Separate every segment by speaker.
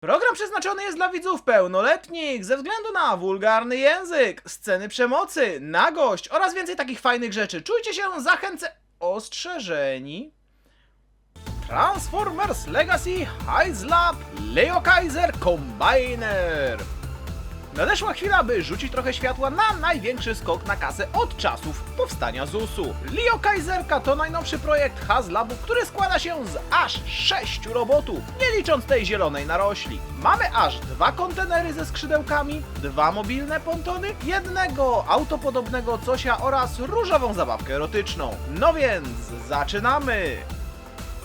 Speaker 1: Program przeznaczony jest dla widzów pełnoletnich ze względu na wulgarny język, sceny przemocy, nagość oraz więcej takich fajnych rzeczy. Czujcie się zachęce... ostrzeżeni. Transformers Legacy Heislab Leo Kaiser Combiner. Nadeszła chwila, by rzucić trochę światła na największy skok na kasę od czasów powstania ZUS-u. Leo Kaiserka to najnowszy projekt Haslabu, który składa się z aż sześciu robotów, nie licząc tej zielonej narośli. Mamy aż dwa kontenery ze skrzydełkami, dwa mobilne pontony, jednego autopodobnego cosia oraz różową zabawkę erotyczną. No więc zaczynamy!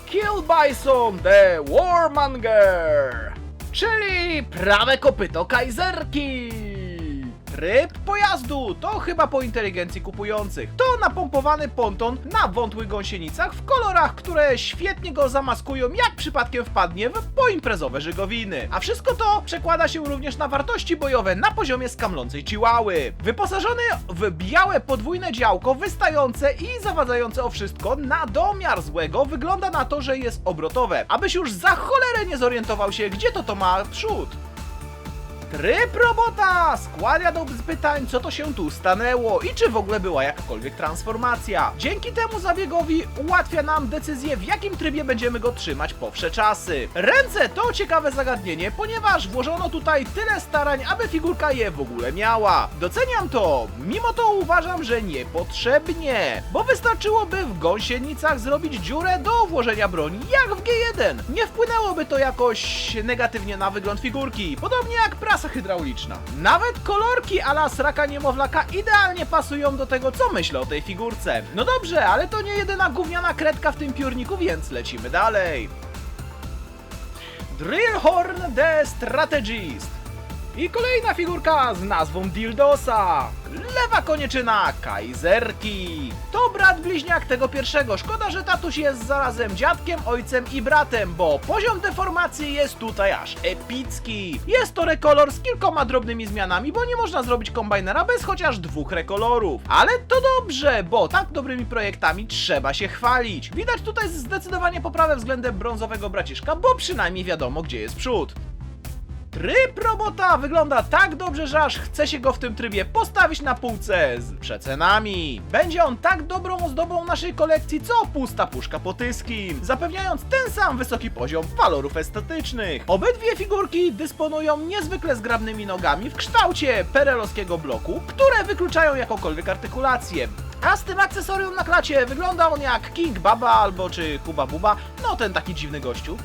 Speaker 1: Kill Bison the Warmonger, czyli prawe kopyto kajzerki. Tryb pojazdu to chyba po inteligencji kupujących. To napompowany ponton na wątłych gąsienicach w kolorach, które świetnie go zamaskują, jak przypadkiem wpadnie w poimprezowe żygowiny. A wszystko to przekłada się również na wartości bojowe na poziomie skamlącej chihuały. Wyposażony w białe podwójne działko wystające i zawadzające o wszystko na domiar złego wygląda na to, że jest obrotowe. Abyś już za cholerę nie zorientował się, gdzie to to ma przód. Tryb robota skłania do pytań, co to się tu stanęło i czy w ogóle była jakakolwiek transformacja. Dzięki temu zabiegowi ułatwia nam decyzję, w jakim trybie będziemy go trzymać po czasy. Ręce to ciekawe zagadnienie, ponieważ włożono tutaj tyle starań, aby figurka je w ogóle miała. Doceniam to, mimo to uważam, że niepotrzebnie, bo wystarczyłoby w gąsienicach zrobić dziurę do włożenia broni, jak w G1. Nie wpłynęłoby to jakoś negatywnie na wygląd figurki, podobnie jak prasa hydrauliczna. Nawet kolorki ala sraka niemowlaka idealnie pasują do tego, co myślę o tej figurce. No dobrze, ale to nie jedyna gówniana kredka w tym piórniku, więc lecimy dalej. Drillhorn the Strategist. I kolejna figurka z nazwą Dildosa. Lewa konieczyna Kajzerki. To brat bliźniak tego pierwszego. Szkoda, że tatuś jest zarazem dziadkiem, ojcem i bratem, bo poziom deformacji jest tutaj aż epicki. Jest to rekolor z kilkoma drobnymi zmianami, bo nie można zrobić kombajnera bez chociaż dwóch rekolorów. Ale to dobrze, bo tak dobrymi projektami trzeba się chwalić. Widać tutaj zdecydowanie poprawę względem brązowego braciszka, bo przynajmniej wiadomo gdzie jest przód. Tryb robota wygląda tak dobrze, że aż chce się go w tym trybie postawić na półce z przecenami. Będzie on tak dobrą ozdobą naszej kolekcji, co pusta puszka po tyskim, zapewniając ten sam wysoki poziom walorów estetycznych. Obydwie figurki dysponują niezwykle zgrabnymi nogami w kształcie perelowskiego bloku, które wykluczają jakąkolwiek artykulację. A z tym akcesorium na klacie wygląda on jak King Baba albo czy Kuba Buba, no ten taki dziwny gościu.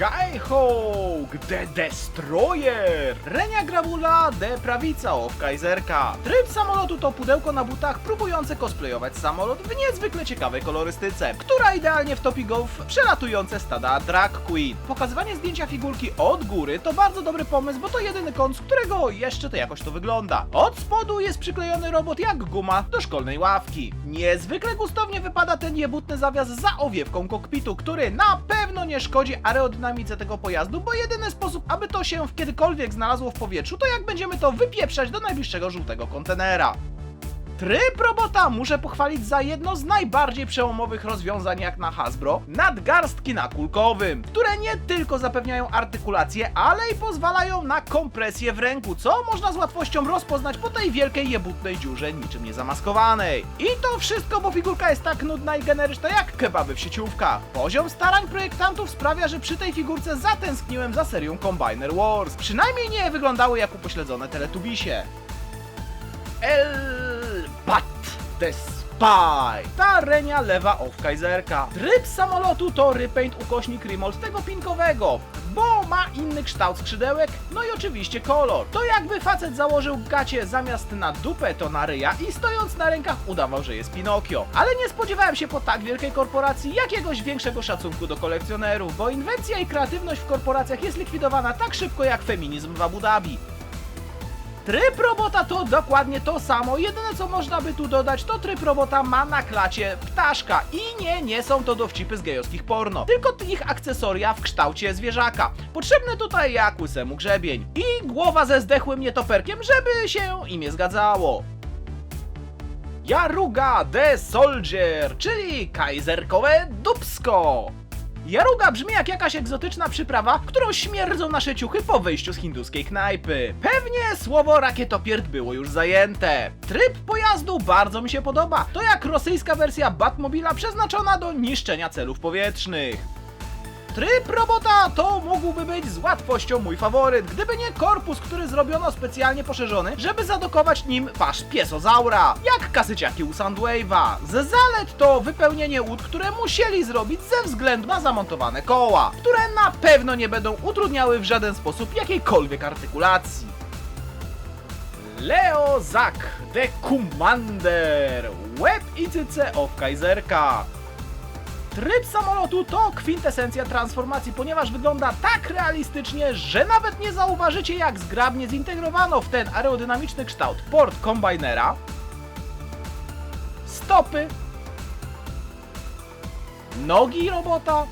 Speaker 1: Skyhawk The Destroyer! Renia Gravula The Prawica of Kaiserka. Tryb samolotu to pudełko na butach próbujące cosplayować samolot w niezwykle ciekawej kolorystyce, która idealnie wtopi go w przelatujące stada drag queen. Pokazywanie zdjęcia figurki od góry to bardzo dobry pomysł, bo to jedyny kąt, z którego jeszcze to jakoś to wygląda. Od spodu jest przyklejony robot jak guma do szkolnej ławki. Niezwykle gustownie wypada ten jebutny zawias za owiewką kokpitu, który na pewno nie szkodzi aerodynamice tego pojazdu, bo jedyny sposób, aby to się kiedykolwiek znalazło w powietrzu, to jak będziemy to wypieprzać do najbliższego żółtego kontenera. Tryb robota muszę pochwalić za jedno z najbardziej przełomowych rozwiązań jak na Hasbro, nadgarstki na kulkowym, które nie tylko zapewniają artykulację, ale i pozwalają na kompresję w ręku, co można z łatwością rozpoznać po tej wielkiej jebutnej dziurze niczym niezamaskowanej. I to wszystko, bo figurka jest tak nudna i generyczna jak kebaby w sieciówkach. Poziom starań projektantów sprawia, że przy tej figurce zatęskniłem za serią Combiner Wars. Przynajmniej nie wyglądały jak upośledzone teletubisie. El the Spy. Ta renia lewa of Kaiserka. Tryb samolotu to repaint ukośnik remold tego pinkowego, bo ma inny kształt skrzydełek, no i oczywiście kolor. To jakby facet założył gacie zamiast na dupę to na ryja i stojąc na rękach udawał, że jest Pinokio. Ale nie spodziewałem się po tak wielkiej korporacji jakiegoś większego szacunku do kolekcjonerów, bo inwencja i kreatywność w korporacjach jest likwidowana tak szybko jak feminizm w Abu Dhabi. Tryb robota to dokładnie to samo, jedyne co można by tu dodać to tryb robota ma na klacie ptaszka i nie, nie są to dowcipy z gejowskich porno, tylko ich akcesoria w kształcie zwierzaka. Potrzebne tutaj jak łysemu grzebień i głowa ze zdechłym nietoperkiem, żeby się imię zgadzało. Jaruga the Soldier, czyli kajzerkowe dupsko. Jaruga brzmi jak jakaś egzotyczna przyprawa, którą śmierdzą nasze ciuchy po wyjściu z hinduskiej knajpy. Pewnie słowo rakietopierd było już zajęte. Tryb pojazdu bardzo mi się podoba. To jak rosyjska wersja Batmobila przeznaczona do niszczenia celów powietrznych. Tryb robota to mógłby być z łatwością mój faworyt, gdyby nie korpus, który zrobiono specjalnie poszerzony, żeby zadokować nim wasz piesozaura, jak kasyciaki u Soundwave'a. Ze zalet to wypełnienie łód, które musieli zrobić ze względu na zamontowane koła, które na pewno nie będą utrudniały w żaden sposób jakiejkolwiek artykulacji. Leo Zak, The Commander, Web ICC of Kaiserka. Tryb samolotu to kwintesencja transformacji, ponieważ wygląda tak realistycznie, że nawet nie zauważycie jak zgrabnie zintegrowano w ten aerodynamiczny kształt. Port kombajnera, stopy, nogi robota,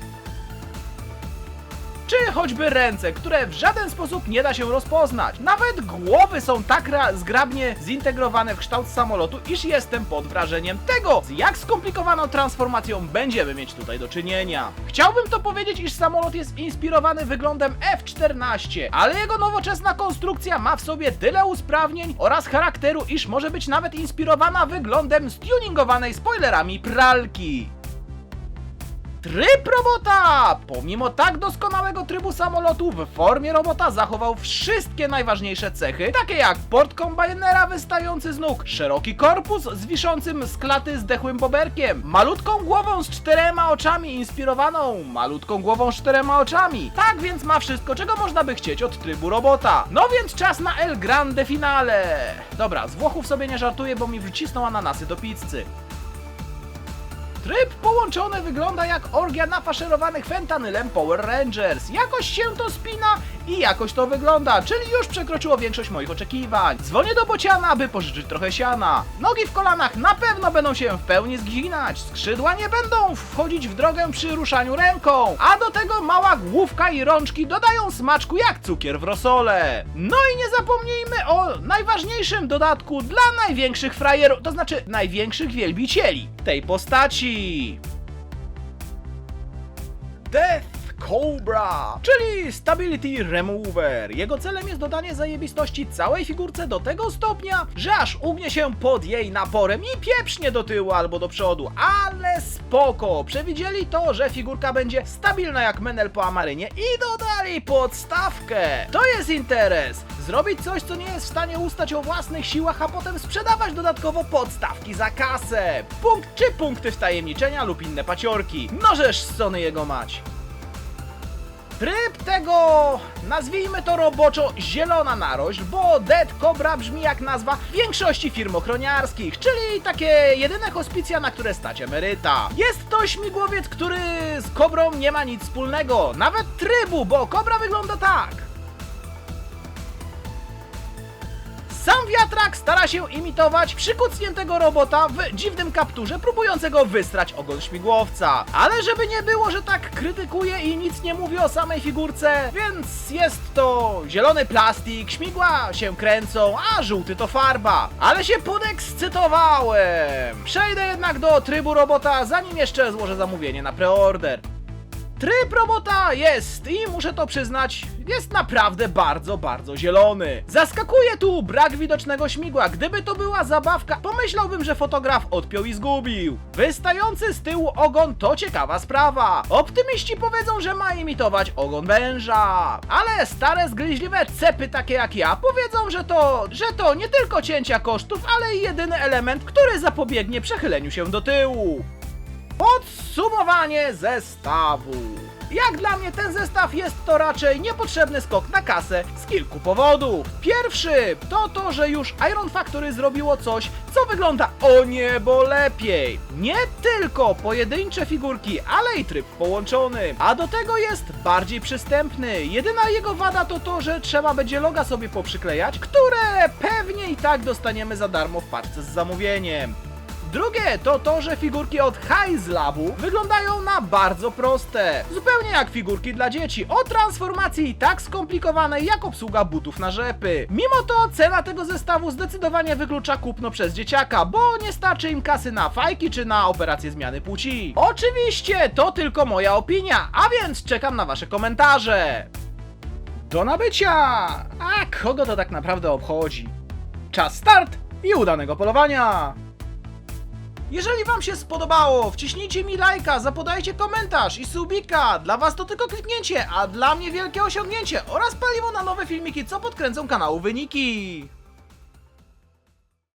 Speaker 1: czy choćby ręce, które w żaden sposób nie da się rozpoznać. Nawet głowy są tak ra- zgrabnie zintegrowane w kształt samolotu, iż jestem pod wrażeniem tego, z jak skomplikowaną transformacją będziemy mieć tutaj do czynienia. Chciałbym to powiedzieć, iż samolot jest inspirowany wyglądem F-14, ale jego nowoczesna konstrukcja ma w sobie tyle usprawnień oraz charakteru, iż może być nawet inspirowana wyglądem stuningowanej spoilerami pralki. Tryb robota! Pomimo tak doskonałego trybu samolotu, w formie robota zachował wszystkie najważniejsze cechy, takie jak port kombajnera wystający z nóg, szeroki korpus z wiszącym z klaty zdechłym boberkiem, malutką głową z czterema oczami inspirowaną malutką głową z czterema oczami. Tak więc ma wszystko, czego można by chcieć od trybu robota. No więc czas na El Grande Finale! Dobra, z Włochów sobie nie żartuję, bo mi wcisną ananasy do pizzy. Tryb połączony wygląda jak orgia nafaszerowanych fentanylem Power Rangers. Jakoś się to spina i jakoś to wygląda, czyli już przekroczyło większość moich oczekiwań. Dzwonię do bociana, aby pożyczyć trochę siana. Nogi w kolanach na pewno będą się w pełni zginać. Skrzydła nie będą wchodzić w drogę przy ruszaniu ręką. A do tego mała główka i rączki dodają smaczku jak cukier w rosole. No i nie zapomnijmy o najważniejszym dodatku dla największych frajerów, to znaczy największych wielbicieli tej postaci. Death Cobra, czyli Stability Remover. Jego celem jest dodanie zajebistości całej figurce do tego stopnia, że aż ugnie się pod jej naporem i pieprznie do tyłu albo do przodu. Ale spoko, przewidzieli to, że figurka będzie stabilna jak menel po amarynie i dodali podstawkę. To jest interes. Zrobić coś, co nie jest w stanie ustać o własnych siłach, a potem sprzedawać dodatkowo podstawki za kasę. Punkt czy punkty wtajemniczenia lub inne paciorki. Nożesz Sony jego mać. Tryb tego, nazwijmy to roboczo, zielona narośl, bo Dead Cobra brzmi jak nazwa większości firm ochroniarskich, czyli takie jedyne hospicja, na które stać emeryta. Jest to śmigłowiec, który z Kobrą nie ma nic wspólnego, nawet trybu, bo Kobra wygląda tak. Sam wiatrak stara się imitować przykucniętego robota w dziwnym kapturze, próbującego wystrać ogon śmigłowca. Ale żeby nie było, że tak krytykuję i nic nie mówię o samej figurce, więc jest to zielony plastik, śmigła się kręcą, a żółty to farba. Ale się podekscytowałem. Przejdę jednak do trybu robota, zanim jeszcze złożę zamówienie na preorder. Tryb robota jest i muszę to przyznać, jest naprawdę bardzo, bardzo zielony. Zaskakuje tu brak widocznego śmigła. Gdyby to była zabawka, pomyślałbym, że fotograf odpiął i zgubił. Wystający z tyłu ogon to ciekawa sprawa. Optymiści powiedzą, że ma imitować ogon węża. Ale stare, zgryźliwe cepy takie jak ja powiedzą, że to, że to nie tylko cięcia kosztów, ale i jedyny element, który zapobiegnie przechyleniu się do tyłu. Podsumowanie zestawu. Jak dla mnie ten zestaw jest to raczej niepotrzebny skok na kasę z kilku powodów. Pierwszy to to, że już Iron Factory zrobiło coś, co wygląda o niebo lepiej. Nie tylko pojedyncze figurki, ale i tryb połączony. A do tego jest bardziej przystępny. Jedyna jego wada to to, że trzeba będzie loga sobie poprzyklejać, które pewnie i tak dostaniemy za darmo w paczce z zamówieniem. Drugie to to, że figurki od High Labu wyglądają na bardzo proste. Zupełnie jak figurki dla dzieci, o transformacji tak skomplikowanej jak obsługa butów na rzepy. Mimo to cena tego zestawu zdecydowanie wyklucza kupno przez dzieciaka, bo nie starczy im kasy na fajki czy na operację zmiany płci. Oczywiście, to tylko moja opinia, a więc czekam na wasze komentarze. Do nabycia! A kogo to tak naprawdę obchodzi? Czas start i udanego polowania! Jeżeli wam się spodobało, wciśnijcie mi lajka, zapodajcie komentarz i subika. Dla was to tylko kliknięcie, a dla mnie wielkie osiągnięcie oraz paliwo na nowe filmiki, co podkręcą kanału wyniki.